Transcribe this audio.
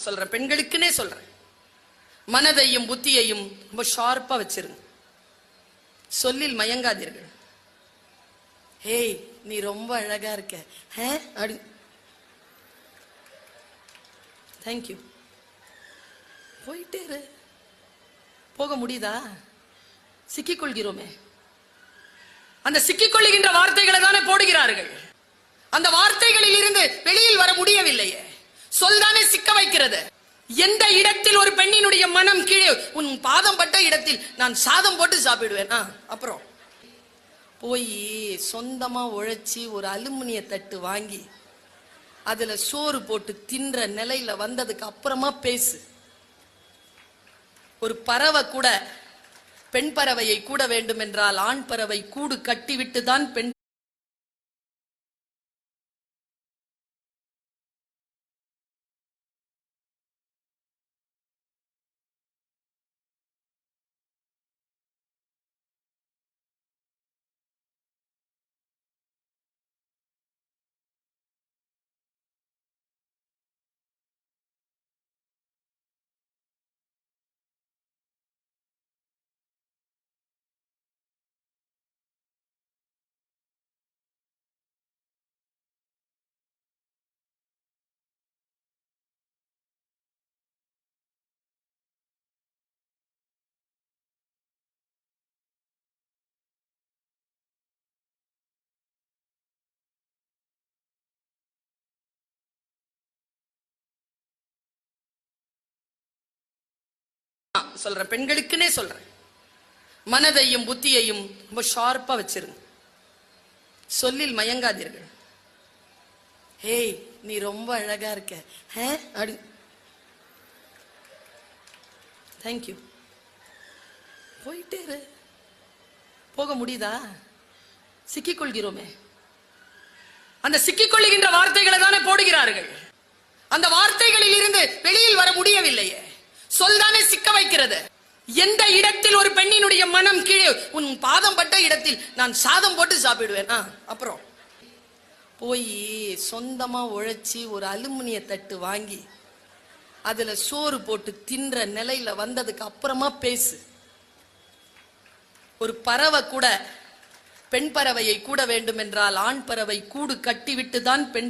சொல்றேன். பெண்களுக்குன்னே சொல்றேன். மனதையும் புத்தியையும் ரொம்ப ஷார்ப்பா வச்சிருங்க. சொல்லில் மயங்காதீர்கள். ஹேய் நீ ரொம்ப அழகா இருக்க. அப்படி. தேங்க்யூ போயிட்டே இரு. போக முடியுதா? சிக்கிக்கொள்கிறோமே. அந்த சிக்கிக்கொள்ளுகின்ற வார்த்தைகளை தானே போடுகிறார்கள். அந்த வார்த்தைகளில் இருந்து வெளியில் வர முடியவில்லையே. சொல்தானே சிக்க வைக்கிறது? எந்த இடத்தில் ஒரு பெண்ணினுடைய மனம் கீழே உன் பாதம் பட்ட இடத்தில் நான் சாதம் போட்டு சாப்பிடுவேன். அப்புறம். போய் சொந்தமா உழைச்சி ஒரு அலுமினிய தட்டு வாங்கி அதுல சோறு போட்டு தின்ற நிலையில வந்ததுக்கு அப்புறமா பேசு. ஒரு பறவை கூட பெண் பறவையை கூட வேண்டும் என்றால் ஆண் பறவை கூடு கட்டிவிட்டு தான் பெண் ஆ, சொல்றேன். பெண்களுக்குன்னே சொல்றேன். மனதையும் புத்தியையும் ரொம்ப ஷார்ப்பா வச்சிருங்க. சொல்லில் மயங்காதீர்கள். ஹேய் நீ ரொம்ப அழகா இருக்க. அப்படி. தேங்க்யூ போயிட்டே போக முடியுதா? சிக்கிக் கொள்கிறோமே அந்த சிக்கிக்கொள்ளுகின்ற வார்த்தைகளை தானே போடுகிறார்கள். அந்த வார்த்தைகளில் இருந்து வெளியில் வர முடியவில்லையே. சொல்தானே சிக்க வைக்கிறது? எந்த இடத்தில் ஒரு பெண்ணினுடைய மனம் கீழே உன் பாதம் பட்ட இடத்தில் நான் சாதம் போட்டு சாப்பிடுவேன். அப்புறம். போய் சொந்தமா உழைச்சி ஒரு அலுமினிய தட்டு வாங்கி அதுல சோறு போட்டு தின்ற நிலையில வந்ததுக்கு அப்புறமா பேசு. ஒரு பறவை கூட பெண் பறவையை கூட வேண்டும் என்றால் ஆண் பறவை கூடு கட்டிவிட்டு தான் பெண்